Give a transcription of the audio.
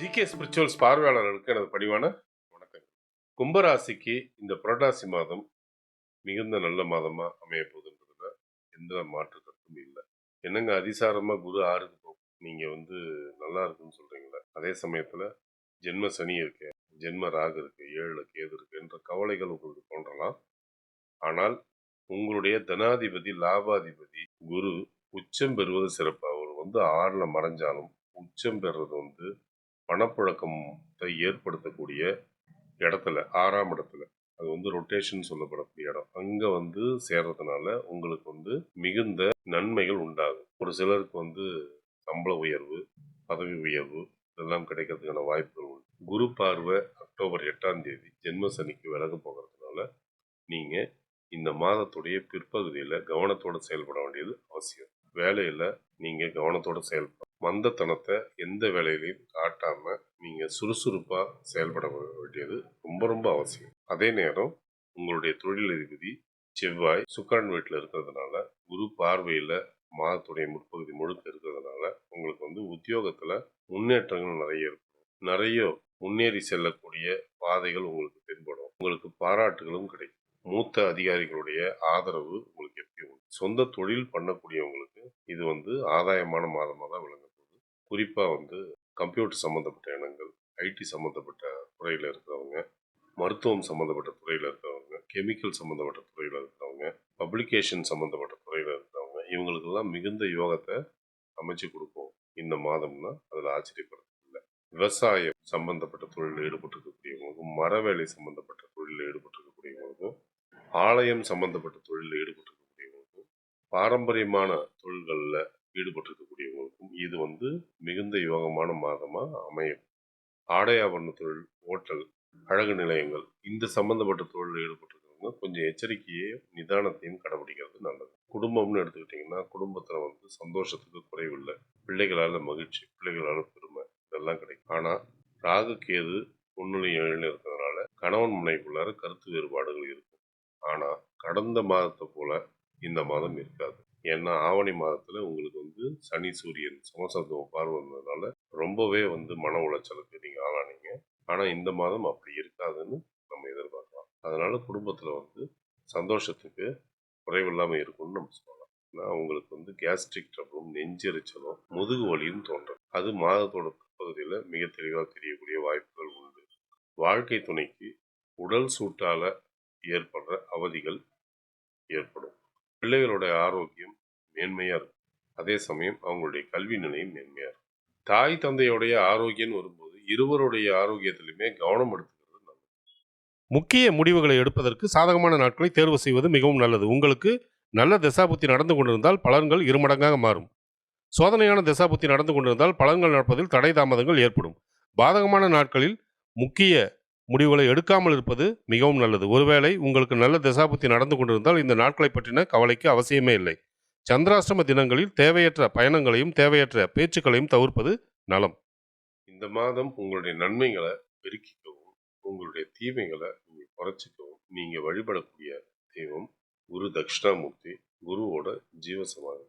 GK spirituals பார்வையாளர்களுக்கு எனது பணிவான வணக்கம் கும்பராசிக்கு இந்த புரட்டாசி மாதம் மிகுந்த நல்ல மாதமாக அமைய போகுதுன்றதுல எந்த மாற்று கருத்தும் இல்லை. என்னங்க அதிசாரமாக குரு ஆறுக்கு போகும் நீங்கள் வந்து நல்லா இருக்குன்னு சொல்கிறீங்களே அதே சமயத்தில் ஜென்ம சனி இருக்கு ஜென்ம ராகு இருக்கு ஏழு கேது இருக்கு என்ற கவலைகள் உங்களுக்கு தோன்றலாம். ஆனால் உங்களுடைய தனாதிபதி லாபாதிபதி குரு உச்சம் பெறுவது சிறப்பு. அவர் வந்து ஆறில் மறைஞ்சாலும் உச்சம் பெறுறது வந்து பணப்புழக்கத்தை ஏற்படுத்தக்கூடிய இடத்துல ஆறாம் இடத்துல அது வந்து ரொட்டேஷன் சொல்லப்படக்கூடிய இடம் அங்க வந்து சேர்றதுனால உங்களுக்கு வந்து மிகுந்த நன்மைகள் உண்டாகும். ஒரு சிலருக்கு வந்து சம்பள உயர்வு பதவி உயர்வு இதெல்லாம் கிடைக்கிறதுக்கான வாய்ப்புகள் உண்டு. குரு பார்வை அக்டோபர் எட்டாம் தேதி ஜென்ம சனிக்கு விலக போகிறதுனால நீங்க இந்த மாதத்துடைய பிற்பகுதியில் கவனத்தோடு செயல்பட வேண்டியது அவசியம். வேலையில் நீங்கள் கவனத்தோடு செயல்பட மந்தத்தனத்தை எந்த வேலையிலையும் காட்டாம நீங்க சுறுசுறுப்பா செயல்பட வேண்டியது ரொம்ப ரொம்ப அவசியம். அதே நேரம் உங்களுடைய தொழிலதிபதி செவ்வாய் சுக்கரன் வீட்டில் இருக்கிறதுனால குரு பார்வையில மாதத்துடைய முற்பகுதி முழுக்க இருக்கிறதுனால உங்களுக்கு வந்து உத்தியோகத்துல முன்னேற்றங்கள் நிறைய இருக்கும். நிறைய முன்னேறி செல்லக்கூடிய பாதைகள் உங்களுக்கு தென்படும். உங்களுக்கு பாராட்டுகளும் கிடைக்கும். மூத்த அதிகாரிகளுடைய ஆதரவு உங்களுக்கு எப்பயும் உண்டு. சொந்த தொழில் பண்ணக்கூடியவங்களுக்கு இது வந்து ஆதாயமான மாதமாக தான் விளங்க போகுது. குறிப்பாக வந்து கம்ப்யூட்டர் சம்மந்தப்பட்ட இனங்கள் ஐடி சம்மந்தப்பட்ட துறையில் இருக்கிறவங்க மருத்துவம் சம்மந்தப்பட்ட துறையில் இருக்கிறவங்க கெமிக்கல் சம்மந்தப்பட்ட துறையில் இருக்கிறவங்க பப்ளிகேஷன் சம்மந்தப்பட்ட துறையில் இருக்கிறவங்க இவங்களுக்கெல்லாம் மிகுந்த யோகத்தை அமைச்சு கொடுப்போம் இந்த மாதம்னா அதில் ஆச்சரியப்படுறது இல்லை. விவசாயம் சம்பந்தப்பட்ட தொழிலில் ஈடுபட்டிருக்கக்கூடியவங்களுக்கும் மரவேலை சம்மந்தப்பட்ட தொழிலில் ஈடுபட்டிருக்கக்கூடியவங்களுக்கும் ஆலயம் சம்மந்தப்பட்ட பாரம்பரியமான தொழில்களில் ஈடுபட்டிருக்கக்கூடியவங்களுக்கும் இது வந்து மிகுந்த யோகமான மாதமாக அமையும். ஆடை ஆபரண தொழில் ஓட்டல் அழகு நிலையங்கள் இந்த சம்பந்தப்பட்ட தொழிலில் ஈடுபட்டிருக்கவங்க கொஞ்சம் எச்சரிக்கையையும் நிதானத்தையும் கடைபிடிக்கிறது நல்லது. குடும்பம்னு எடுத்துக்கிட்டிங்கன்னா குடும்பத்தில் வந்து சந்தோஷத்துக்கு குறைவில்லை. பிள்ளைகளால் மகிழ்ச்சி பிள்ளைகளால் பெருமை இதெல்லாம் கிடைக்கும். ஆனால் ராகு கேது ஒன்றுலையும் ஏழில் இருக்கிறதுனால கணவன் முனைக்குள்ளார கருத்து வேறுபாடுகள் இருக்கும். ஆனால் கடந்த மாதத்தை போல இந்த மாதம் இருக்காது. ஏன்னா ஆவணி மாதத்தில் உங்களுக்கு வந்து சனி சூரியன் சமசத்துவம் பார்வை ரொம்பவே வந்து மன உளைச்சலுக்கு நீங்கள் ஆளானீங்க. ஆனால் இந்த மாதம் அப்படி இருக்காதுன்னு நம்ம எதிர்பார்க்கலாம். அதனால் குடும்பத்தில் வந்து சந்தோஷத்துக்கு குறைவில்லாமல் இருக்கும்னு நம்ம சொல்லலாம். ஏன்னா அவங்களுக்கு வந்து கேஸ்ட்ரிக் ட்ரபிளும் நெஞ்செரிச்சலும் முதுகு வலியும் தோன்றும் அது மாதத்தோட பகுதியில் மிக தெளிவாக தெரியக்கூடிய வாய்ப்புகள் உண்டு. வாழ்க்கை துணைக்கு உடல் சூட்டால் ஏற்படுற அவதிகள் ஏற்படும். பிள்ளைகளுடைய ஆரோக்கியம் மேன்மையாக இருக்கும். அதே சமயம் அவங்களுடைய கல்வி நிலையும் மேன்மையாக இருக்கும். தாய் தந்தையோடைய ஆரோக்கியம் வரும்போது இருவருடைய ஆரோக்கியத்திலுமே கவனம் எடுத்துக்கிறது நல்லது. முக்கிய முடிவுகளை எடுப்பதற்கு சாதகமான நாட்களை தேர்வு செய்வது மிகவும் நல்லது. உங்களுக்கு நல்ல திசாபுத்தி நடந்து கொண்டிருந்தால் பலன்கள் இருமடங்காக மாறும். சோதனையான திசாபுத்தி நடந்து கொண்டிருந்தால் பலன்கள் நடப்பதில் தடை தாமதங்கள் ஏற்படும். பாதகமான நாட்களில் முக்கிய முடிவுகளை எடுக்காமல் இருப்பது மிகவும் நல்லது. ஒருவேளை உங்களுக்கு நல்ல தசாபுத்தி நடந்து கொண்டிருந்தால் இந்த நாட்களை பற்றின கவலைக்கு அவசியமே இல்லை. சந்திராஷ்டம தினங்களில் தேவையற்ற பயணங்களையும் தேவையற்ற பேச்சுக்களையும் தவிர்ப்பது நலம். இந்த மாதம் உங்களுடைய நன்மைகளை பெருக்கிக்கவும் உங்களுடைய தீமைகளை நீங்கள் குறைச்சிக்கவும் நீங்கள் வழிபடக்கூடிய தெய்வம் குரு தட்சிணாமூர்த்தி குருவோட ஜீவசமாதி.